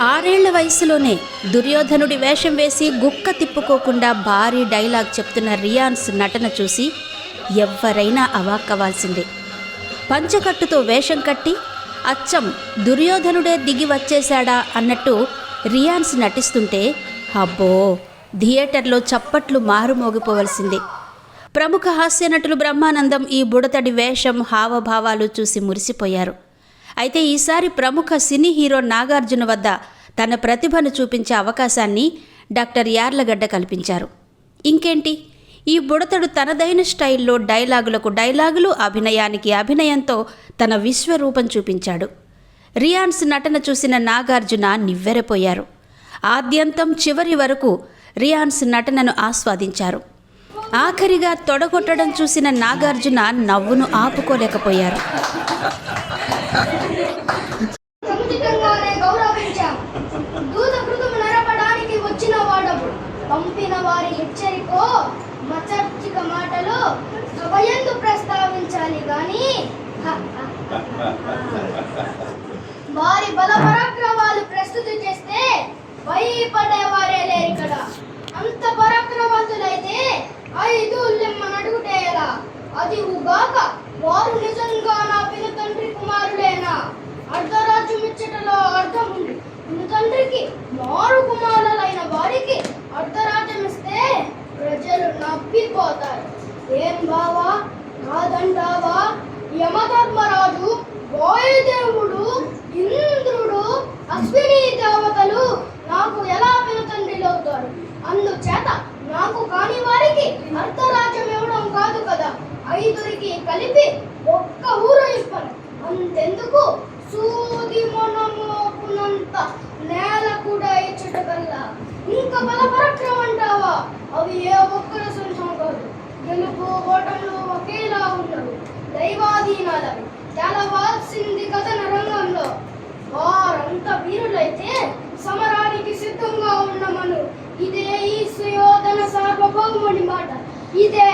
ఆరేళ్ళ వయసులోనే దుర్యోధనుడి వేషం వేసి గుక్క తిప్పుకోకుండా భారీ డైలాగ్ చెప్తున్న రియాన్స్ నటన చూసి ఎవ్వరైనా అవాక్కవాల్సిందే పంచకట్టుతో వేషం కట్టి అచ్చం దుర్యోధనుడే దిగి వచ్చేశాడా అన్నట్టు రియాన్స్ నటిస్తుంటే అబ్బో థియేటర్లో చప్పట్లు మారుమోగిపోవలసిందే. ప్రముఖ హాస్య నటులు బ్రహ్మానందం ఈ బుడతడి వేషం హావభావాలు చూసి మురిసిపోయారు. అయితే ఈసారి ప్రముఖ సినీ హీరో నాగార్జున వద్ద తన ప్రతిభను చూపించే అవకాశాన్ని డాక్టర్ యార్లగడ్డ కల్పించారు. ఇంకేంటి? ఈ బుడతడు తనదైన స్టైల్లో డైలాగులకు డైలాగులు అభినయానికి అభినయంతో తన విశ్వరూపం చూపించాడు. రియాన్స్ నటన చూసిన నాగార్జున నివ్వెరపోయారు. ఆద్యంతం చివరి వరకు రియాన్స్ నటనను ఆస్వాదించారు. ఆఖరిగా తొడగొట్టడం చూసిన నాగార్జున నవ్వును ఆపుకోలేకపోయారు. సముచితంగానే గౌరవించాం. దూత కృతము నరపడానికి వచ్చిన వాడప్పుడు పంపిన వారి హెచ్చరికో మచర్చిక మాటలు సభయందు ప్రస్తావించాలి గాని వారి బల పరాక్రమాలు ప్రస్తుతి చేస్తే భయపడేవారే లేరు ఇక్కడ. అంత పరాక్రమవంతులైతే ఐదు లెమ్మనడుగుటే ఎలా? అది ఉగాక వారు నిజంగా నా పిన తండ్రి కుమారులేనా అర్ధరాజ్యం ఇచ్చటలో అర్థం ఉంది. పిన తండ్రికి మారు కుమారులైన వారికి అర్ధరాజ్యం ఇస్తే ప్రజలు నవ్విపోతారు. ఏం బావా? కాదంటావా యమధర్మరాజు వాయుదేవుడు ఇంద్రుడు అశ్విని దేవతలు నాకు ఎలా పినతండ్రిలవుతారు అందుచేత నాకు కాని వారికి అర్ధరాజ్యం ఇవ్వడం కాదు కదా. ఐదురికి కలిపి ఒక్క ఊరు ఇస్తాను నేల కూడా ఇచ్చట కల్లా ఇంకా బల పరాక్రమం అంటావా? అవి ఏ ఒక్కర సొంతం కాదు. గెలుపు ఓటములు ఒకేలా ఉండవు. దైవాధీనాలవి. తెలవాల్సింది కథన రంగంలో వారంతా వీరులైతే సమరానికి సిద్ధంగా ఉండమను. ఇదే ఈ సుయోధన సార్వభౌముని మాట. ఇదే